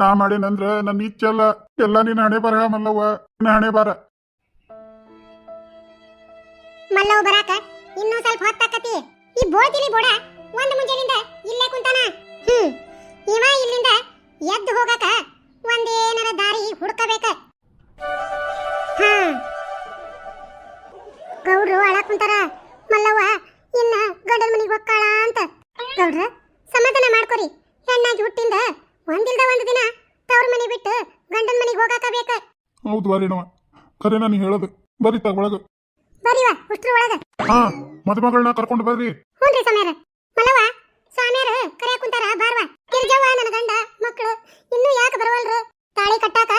ನಾ ಮಾಡೇನಂದ್ರ ನನ್ನ ಇಚ್ಚಲ್ಲ ಎಲ್ಲ ನಿನ್ನ ಹಣೆ ಬರಹ ಮಲ್ಲವ್ವ. ನಿನ್ನ ಹಣೆ ಬರ. ಮಲ್ಲವ್ ಬರಾಕ ಇನ್ನೂ ಸ್ವಲ್ಪ ಹೊತ್ತಾಕತಿ. ಈ ಬೋಳ್ತಿಲಿ ಬೋಡ, ಒಂದ್ ಮುಂಜಾನಿಂದ ಇಲ್ಲೇ ಕುಂತಾನ. ಹ್ಮ್, ಇವ ಇಲ್ಲಿಂದ ಎದ್ದು ಹೋಗಾಕ ಒಂದು ದಿನ ತವ್ರ ಮನೆ ಬಿಟ್ಟು ಗಂಡನ ಮನೆಗೆ ಹೋಗಾಕ ಬೇಕ. ಹೌದು ಬರೀಣವ ಖರೆ ನಾನು ಹೇಳೋದು. ಬರಿ ತಗ ಒಳಗ. ಬರೀವ ಉಷ್ಟ್ರ ಒಳಗ? ಹಾ ಮದುಮಗಳನ್ನ ಕರ್ಕೊಂಡು ಬರ್ರಿ. ಹ್ಞೂನ್ರಿ ಸ್ವಾಮ್ಯಾರ ಮಲವ ಸ್ವಾಮಿಯರ ಕರೆಯ ಕುಂತಾರ ಬಾರ್ವ. ಗಿರ್ಜವ್ವ ನನ್ನ ಗಂಡ ಮಕ್ಕಳು ಇನ್ನೂ ಯಾಕೆ ಬರವಲ್ರು? ತಾಳಿ ಕಟ್ಟಾಕ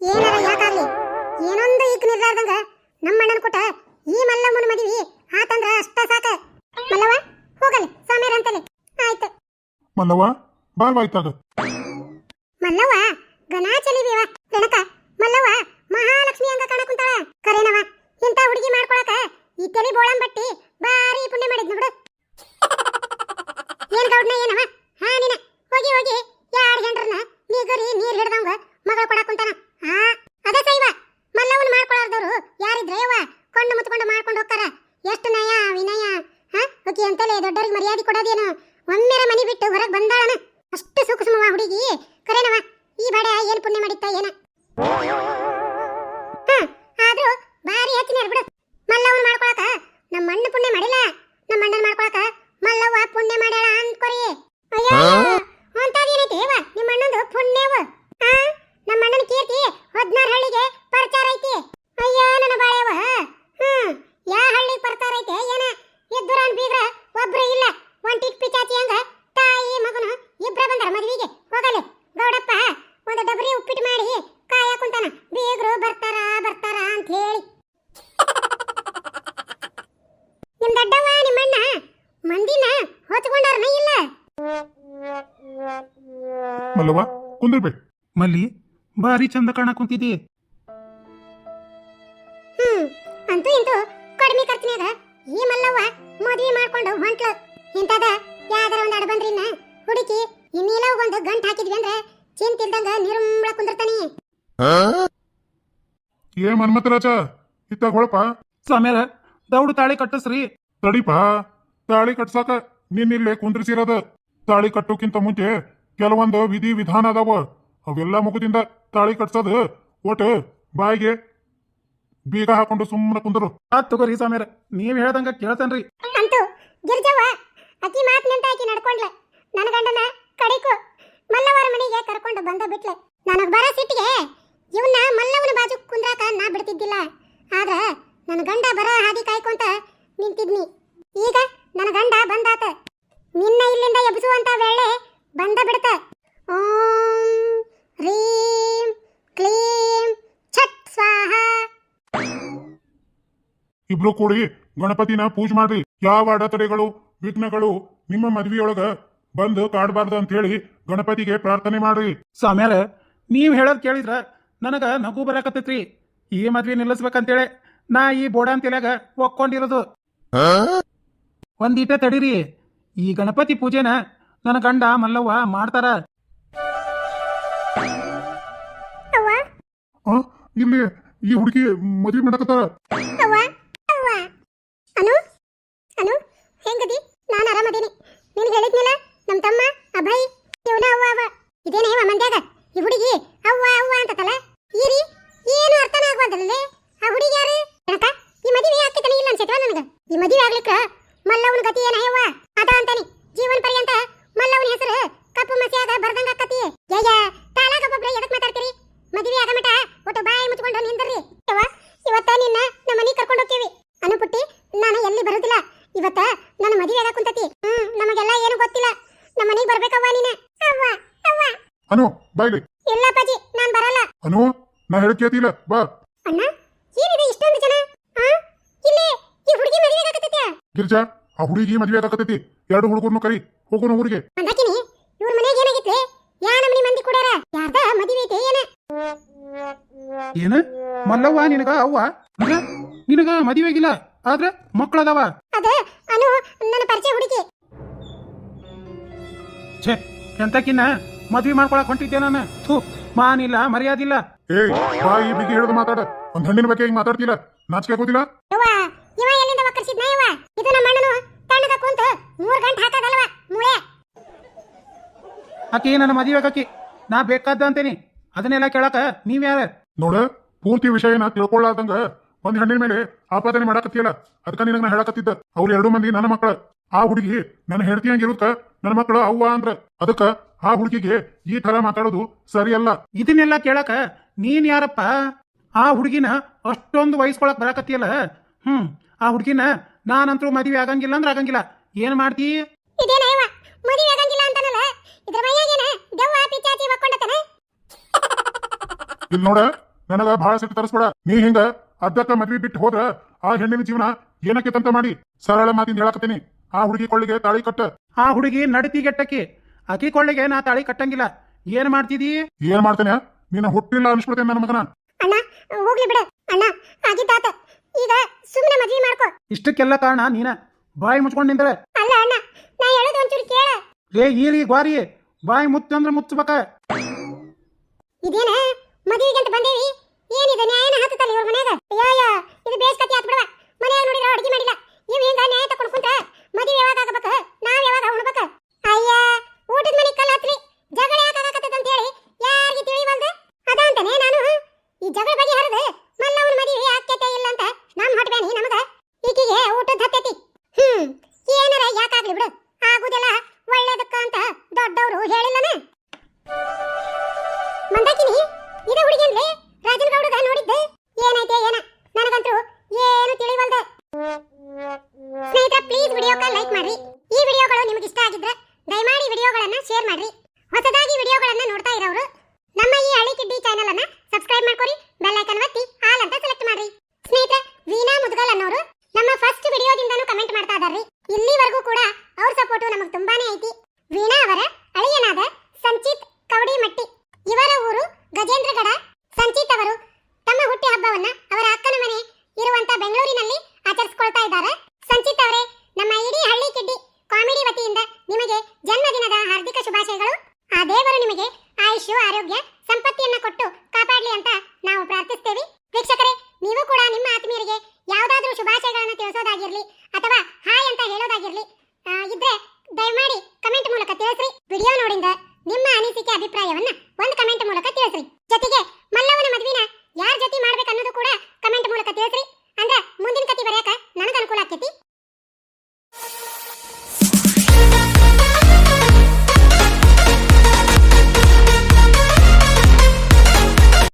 ಏನಾರ ಯಾಕಾಗ್ಲಿ ಏನೊಂದು ಈಕ್ ನಿರ್ಲಾರ್ದಂಗ ನಮ್ಮ ಅಣ್ಣನ ಕೊಟ್ಟ ಈ ಮಲ್ಲಮ್ಮನ ಮದುವೆ ಆತಂದ್ರ ಅಷ್ಟ ಸಾಕ. ಮಲ್ಲವ್ವ ಹೋಗಲಿ ಸ್ವಾಮಿಯರ್ ಆಯ್ತ ಆಯ್ತು. ಮಲ್ಲವ್ವ ಬಾಳ್ವಾಯ್ತಾಗ ಮಲ್ಲವ ಗನಾಚಲಿ ಚಲಿವಿವ ರಣಕ ಮಲ್ಲವ್ವ ಮಹಾಲಕ್ಷ್ಮಿ ಹಂಗ ಕಾಣ ಕುಂತಾಳ. ಕರೇನವ ಇಂತ ಹುಡುಗಿ ಮಾಡ್ಕೊಳಕ ಈ ತಲೆ ಬೋಳಂ ಬಟ್ಟಿ ಬಾರಿ ಪುಣ್ಯ ಮಾಡಿದ್ ನೋಡು ಏನ್ ಗೌಡ್ನ ಏನವ ಹಾ ನೀನ ಹೋಗಿ ಹೋಗಿ ಯಾರ್ ಹೆಂಡ್ರನ್ನ ನೀಗರಿ ನೀರ್ ಹಿಡ್ದಂಗ ಮಗಳ ಕೊಡಕ್ ಕುಂತಾನ ಹಾ ಅದ ಸೈವ ಮಲ್ಲವನ್ ಮಾಡ್ಕೊಳಾರ್ದವ್ರು ಯಾರಿದ್ರೆ ಯವ್ವ ಕೊಂಡು ಮುತ್ಕೊಂಡು ಮಾಡ್ಕೊಂಡು ಹೋಗ್ತಾರ ಎಷ್ಟು ನಯ ವಿನಯ ಹಾ ಓಕೆ ಅಂತಲೇ ದೊಡ್ಡರಿಗೆ ಮರ್ಯಾದೆ ಕೊಡೋದೇನು? ಒಮ್ಮೆರ ಮನಿ ಬಿಟ್ಟು ಹೊರಗೆ ಬಂದಾಳನ? ಅಷ್ಟು ಸೂಕ್ಷ್ಮವ ಹುಡುಗಿ. ಕರೆನವ, ಈ ಬಡ ಏನ್ ಪುಣ್ಯ ಮಾಡಿತ್ತ ಏನ? ಆದ್ರೂ ಬಾರಿ ಹೆಚ್ಚಿನ ಬಿಡು. ಮಲ್ಲವನ್ ಮಾಡ್ಕೊಳಕ ನಮ್ಮ ಮಣ್ಣು ಪುಣ್ಯ ಮಾಡಿಲ್ಲ ನಮ್ಮ ಅಣ್ಣನ್ ಮಾಡ್ಕೊಳಕ ಮಲ್ಲವ್ವ ಪುಣ್ಯ ಮಾಡ್ಯಾಳ ಅನ್ಕೊರಿ ಅಯ್ಯೋ ಅಂತದೇನೈತಿ ಏವ ನಿಮ್ಮ ಅಣ್ಣಂದು ಪುಣ್ಯವ ಆ ನಮ್ಮ ಅಣ್ಣನ ಕೀರ್ತಿ ಹದ್ನಾರು ಹಳ್ಳಿಗೆ ಪ್ರಚಾರ ಐತಿ ಅಯ್ಯೋ ನನ್ನ ಬಾಳೆವ ಹ್ಮ್ ಯಾ ಹಳ್ಳಿ ಪ್ರಚಾರ ಐತೆ ಏನ ಇದ್ದುರಾನ್ ಬೀಗ್ರ ಒಬ್ರು ಇಲ್ಲ ಒಂಟಿಗ್ ಪಿಚಾಚಿ ಹಂಗ ತಾಯಿ ಮಗನು ಇಬ್ರ ಬಂದಾರ ಮದ್ವಿಗೆ ಹೋಗಲೆ ಗೌಡಪ್ಪ ಒಂದು ಡಬರಿ ಉಪ್ಪಿಟ್ಟು ಮಾಡಿ ಕಾಯ ಕುಂತಾನ ಬೀಗ್ರು ಬರ್ತಾರ ಬರ್ತಾರ ಅಂತ ಹೇಳಿ ನಿಮ್ ದೊಡ್ಡವ್ವ ನಿಮ್ಮಣ್ಣ ಮಂದಿನ ಹೊತ್ಕೊಂಡಾರನ ಇಲ್ಲ ಮಲ್ಲವ್ವ ಕುಂದಿರ್ಬೇ ಮಲ್ಲಿ ಬಾರಿ ಚಂದ ಕಾಣ ಕುಂತಿದಿ ಹ್ಮ್ ಅಂತೂ ಇಂತೂ ಕಡಿಮೆ ಖರ್ಚಿನಾಗ ಈ ಮಲ್ಲವ್ವ ಮದ್ವೆ ಮಾಡ್ಕೊಂಡು ಹೊಂಟ್ಲು. ಇಂತದ ಯಾವ್ದಾರ ಒಂದ್ ಅಡಬಂದ್ರಿನ ಹುಡುಕಿ ಇನ್ನೀಲ ಒಂದು ಗಂಟ್ ಹಾಕಿದ್ವಿ ಅಂದ್ರೆ ಚಿಂತಿಲ್ದಂಗ ನಿರ್ಮಳ ಕುಂದಿರ್ತಾನೆ. ಏ ಮನ್ಮತರಾಜ ಇತ್ತಾಗ ಹೊಳಪ. ಸ್ವಾಮ್ಯಾರ ದೌಡು ತಾಳಿ ಕಟ್ಟಸ್ರಿ. ತಡಿಪ. ತಾಳಿ ಕಟ್ಸಾಕ ನಿನ್ನಿಲ್ಲೇ ಕುಂದ್ರಿಸಿರೋದ. ತಾಳಿ ಕಟ್ಟೋಕ್ಕಿಂತ ಮುಂಚೆ ಕೆಲವೊಂದು ವಿಧಿ ವಿಧಾನ ಅದಾವ. ಅವೆಲ್ಲ ಮುಖದಿಂದ ತಾಳಿ ಕಟ್ಸೋದು. ಒಟ್ಟು ಬಾಯಿಗೆ ಬೀಗ ಹಾಕೊಂಡು ಸುಮ್ಮನೆ ಕುಂದರು. ಆತ್ ತಗೋರಿ ಸ್ವಾಮ್ಯಾರ ನೀವ್ ಹೇಳ್ದಂಗ ಕೇಳ್ತೇನ್ರಿ. ಅಂತೂ ಗಿರ್ಜವ್ವ ಅಕ್ಕಿ ಮಾತಿನಂತ ಆಕಿ ನಡ್ಕೊಂಡ್ಲ. ನನ್ನ ಗಂಡನ ಕಡಿಕು ಮಲ್ಲವರ ಮನೆಗೆ ಕರ್ಕೊಂಡು ಬಂದ ಬಿಟ್ಲೆ. ನನಗೆ ಬರೋ ಸಿಟ್ಟಿಗೆ ಇವನ್ನ ಮಲ್ಲವನ ಬಾಜು ಕುಂದ್ರಾಕ ನಾ ಬಿಡ್ತಿದ್ದಿಲ್ಲ. ಆದ್ರೆ ನನ್ನ ಗಂಡ ಬರೋ ಹಾದಿ ಕಾಯ್ಕೊಂತ ನಿಂತಿದ್ನಿ. ಈಗ ನನ್ನ ಗಂಡ ಬಂದಾತ. ನಿನ್ನ ಇಲ್ಲಿಂದ ಎಬ್ಸುವಂತ ವೇಳೆ ಬಂದ ಬಿಡತ ಓಂ ರೀಂ ಕ್ಲೀಂ ಛಟ್ ಸ್ವಾಹ. ಇಬ್ರು ಕೂಡಿ ಗಣಪತಿನ ಪೂಜೆ ಮಾಡ್ರಿ ಯಾವ ಅಡತಡೆಗಳು ವಿಘ್ನಗಳು ನಿಮ್ಮ ಮದುವೆಯೊಳಗ ಬಂದು ಕಾಡಬಾರ್ದು ಅಂತ ಹೇಳಿ ಗಣಪತಿಗೆ ಪ್ರಾರ್ಥನೆ ಮಾಡ್ರಿ. ಸ್ವಾಮ್ಯಾರ ನೀವ್ ಹೇಳೋದ್ ಕೇಳಿದ್ರ ನನಗ ನಗು ಬರಕತ್ತೈತ್ರಿ. ಈ ಮದ್ವೆ ನಿಲ್ಲಿಸ್ಬೇಕಂತೇಳಿ ನಾ ಈ ಬೋಡಾನ್ ತಲ್ಯಾಗ ಒಕ್ಕೊಂಡಿರೋದು ಒಂದೀಟ ತಡೀರಿ. ಈ ಗಣಪತಿ ಪೂಜೆನ ನನ್ನ ಗಂಡ ಮಲ್ಲವ್ವ ಮಾಡ್ತಾರ. ಇಲ್ಲಿ ಈ ಹುಡುಗಿ ಮದುವೆ ಮಾಡಕತ್ತಾರ ಅವ್ವ ಅವ್ವ ಅನು ಅನು ಹೆಂಗದಿ ನಾನು ಆರಾಮದೀನಿ ನಿನಗೆ ಹೇಳಿದ್ನಲ್ಲ ನಮ್ಮ ತಮ್ಮ ಅಭಯ್ ಇವನ ಅವ್ವ ಅವ ಇದೇನೇ ಇವ ಮಂದ್ಯಾಗ ಈ ಹುಡುಗಿ ಅವ್ವ ಅವ್ವ ಅಂತತಲ್ಲ ಈ ರೀ ಏನು ಅರ್ಥನ ಆಗ್ವಲ್ದಲ್ಲೇ ಆ ಹುಡುಗಿ ಯಾರು ಏನಕ್ಕ ಈ ಮದುವೆ ಆಗ್ತಿದ್ದಾನೆ ಇಲ್ಲ ಅನ್ಸೈತವ ನನಗೆ ಈ ಮದುವೆ ಆಗ್ಲಿಕ್ಕ ಮಲ್ಲವನ ಗತಿ ಏನ ಯವ್ವ ಅದ ಅಂತಾನಿ ಜೀವನ ಪರ್ಯಂತ ಮಲ್ಲವನ ಹೆಸರು ಕಪ್ಪು ಮಸಿಯಾಗ ಬರ್ದಂಗ ಆಕತಿ ಯಯ್ಯ ತಾಲಾಗ ಒಬ್ಬೊಬ್ರೆ ಎದಕ್ ಮಾತಾಡ್ತೀರಿ ಮದುವೆ ಆಗ ಮಟ ಒಟ್ಟು ಬಾಯಿ ಮುಚ್ಕೊಂಡು ನಿಂದ್ರಿ ಯವ್ವ ಇವತ್ತ ನಿನ್ನ ನಮ್ಮ ಮನೆಗೆ ಕರ್ಕೊಂಡು ಹೋಗ್ತೀವಿ ಅನುಪುಟ್ಟಿ ನಾನು ಎಲ್ಲಿ ಬರುದಿಲ್ಲ ಇವತ್ತ ನನ್ನ ಮದುವೆ ಆಗ ಕುಂತತಿ ಹ್ಮ್ ನಮಗೆಲ್ಲ ಏನು ಗೊತ್ತಿಲ್ಲ ನಮ್ಮ ಮನೆಗೆ ಬರ್ಬೇಕವ್ವ ನೀನೆ ಅವ್ವ ಅವ್ವ ಅನು ಬಾಯ್ಲಿ ಇಲ್ಲ ಅಪ್ಪಾಜಿ ನಾನ್ ಬರಲ್ಲ ಅನು ನಾ ಹೇಳಿ ಬಾ. ಅಣ್ಣ ಏನಿದೆ ಇಷ್ಟೊಂದು ಜನ? ಆ? ಇಲ್ಲಿ ಈ ಹುಡುಗಿ ಮದುವೆ ಆಗತ್ತೈತೆ ಗಿರ್ಜಾ ಆ ಹುಡುಗಿ ಮದ್ವೆ ಆಗಕತ್ತೈತಿ. ಎರಡು ಹುಡುಗರ್ನು ಕರಿ ಹೋಗೋಣ ಊರಿಗೆ. ಅಂದಾಕಿನಿ ಇವ್ರ ಮನೆಗೆ ಯಾ ನಮ್ಮನಿ ಮಂದಿ ಕುಡ್ಯಾರ? ಯಾರ್ದ ಮದುವೆ ಐತೆ ಏನ? ಏನ? ಮಲ್ಲವ್ವ ನಿನಗ ಅವ್ವ? ನಿನಗ? ಮದುವೆಗಿಲ್ಲ ಆದ್ರ ಮಕ್ಕಳದವ. ಅದ ಅನು ನನ್ನ ಪರಿಚಯ ಹುಡುಗಿ. ಛೇ ಎಂತಕಿನ್ನ? ಮದ್ವೆ ಮಾಡ್ಕೊಳಕ್ ಹೊಂಟಿದ್ದೆ ನಾನು? ಥೂ ಮಾನಿಲ್ಲ ಮರ್ಯಾದಿಲ್ಲ. ಏಯ್ ಬಾಯಿ ಬಿಗಿ ಹಿಡಿದು ಮಾತಾಡ. ಒಂದ್ ಹಣ್ಣಿನ ಬಗ್ಗೆ ಹಿಂಗ್ ಮಾತಾಡ್ತಿಲ್ಲ ನಾಚಿಕೆ ಆಗೋದಿಲ್ಲ ಯವ್ವ ಇವ ಎಲ್ಲಿಂದ ಒಕ್ಕರ್ಸಿದ್ನ ಯವ್ವ? ಇದು ನಮ್ಮ ಅಣ್ಣನು. ತಣ್ಣಗ ಕುಂತು ಮೂರ್ ಗಂಟೆ ಹಾಕದಲ್ವ ಮೂಳೆ. ಆಕಿ ನನ್ನ ಮದುವೆ ಆಕಿ. ನಾ ಬೇಕಾದ ಅಂತೇನಿ. ಅದನ್ನೆಲ್ಲ ಕೇಳಕ ನೀವ್ಯಾರ? ನೋಡ ಪೂರ್ತಿ ವಿಷಯನ ತಿಳ್ಕೊಳ್ಳಾರ್ದಂಗ ಒಂದ್ ಹೆಣ್ಣಿನ ಮೇಲೆ ಆಪಾದನೆ ಮಾಡಾಕತ್ತಿಯಲ್ಲ? ಅದಕ್ಕ ನಿನಗ ನಾ ಹೇಳಕತ್ತಿದ್ದ. ಅವ್ರ ಎರಡು ಮಂದಿ ನನ್ನ ಮಕ್ಕಳ ಆ ಹುಡುಗಿ ನನ್ನ ಹೆಂಡತಿ ಹಂಗಿರುತ್ತ ನನ್ನ ಮಕ್ಕಳು ಅವ್ವ ಅಂದ್ರ. ಅದಕ್ಕ ಆ ಹುಡುಗಿಗೆ ಈ ತರ ಮಾತಾಡೋದು ಸರಿಯಲ್ಲ. ಇದನ್ನೆಲ್ಲ ಕೇಳಕ ನೀನ್ ಯಾರಪ್ಪ? ಆ ಹುಡುಗಿನ ಅಷ್ಟೊಂದು ವಯಸ್ಕೊಳಕ್ ಬರಾಕತ್ತಿಯಲ್ಲ? ಹ್ಮ್ ಆ ಹುಡುಗಿನ ನಾನಂತರೂ ಮದುವೆ ಆಗಂಗಿಲ್ಲ ಅಂದ್ರೆ ಆಗಂಗಿಲ್ಲ. ಏನ್ ಮಾಡ್ತಿ? ಇಲ್ ನೋಡ ನನಗ ಬಹಳ ಸಿಟ್ಟು ತರಿಸ್ಬೇಡ. ನೀ ಹಿಂಗ ಅದ್ದಕ್ಕ ಮದ್ವಿ ಬಿಟ್ಟು ಹೋದ್ರ ಆ ಹೆಣ್ಣಿನ ಜೀವನ ಏನಕ್ಕೆ ತಂತ ಮಾಡಿ? ಸರಳ ಮಾತಿನ ಹೇಳಕತ್ತೀನಿ. ಆ ಹುಡುಗಿ ಕೊಳ್ಳಿಗೆ ತಾಳಿ ಕಟ್ಟ. ಆ ಹುಡುಗಿ ನಡತಿಗೆಟ್ಟಕ್ಕಿ ಅಕಿ ಕೊಳ್ಳಿಗೆ ನಾ ತಾಳಿ ಕಟ್ಟಂಗಿಲ್ಲ. ಏನ್ ಮಾಡ್ತಿದಿ? ಏನ್ ಮಾಡ್ತೇನೆ? ನೀನ ಹುಟ್ಟಿಲ್ಲ ಅನ್ಸ್ಬಿಡ್ತೇನೆ ನನ್ನ ಮಗನ. ಅಣ್ಣ ಹೋಗ್ಲಿ ಬಿಡ. ಅಣ್ಣ ಆಗಿದ್ದಾತ ಈಗ ಸುಮ್ಮನೆ ಮದ್ವೆ ಮಾಡ್ಕೋ. ಇಷ್ಟಕ್ಕೆಲ್ಲ ಕಾರಣ ನೀನ? ಬಾಯಿ ಮುಚ್ಕೊಂಡು ನಿಂದ್ರೆ ಅಲ್ಲ ಅಣ್ಣ ನಾ ಹೇಳೋದು ಒಂಚೂರು ಕೇಳ. ಲೇ ಈರಿ ಗ್ವಾರಿ. ಬಾಯಿ ಮುತ್ತಂದ್ರೆ ಅಂದ್ರೆ ಮುಚ್ಚಬೇಕ. ಇದೇನ? ಮದುವೆಗೆ ಅಂತ ಬಂದೇವಿ? ವಿಡಿಯೋಕ್ಕೆ ಲೈಕ್ ಮಾಡ್ರಿ. ಈ ವಿಡಿಯೋಗಳು ನಿಮಗೆ ಇಷ್ಟ ಆಗಿದ್ರೆ ದಯಮಾಡಿ ವಿಡಿಯೋಗಳನ್ನ ಶೇರ್ ಮಾಡ್ರಿ. ಒಂದು ಕಮೆಂಟ್ ಮೂಲಕ ತಿಳಿಸ್ರಿ. ಜೊತೆಗೆ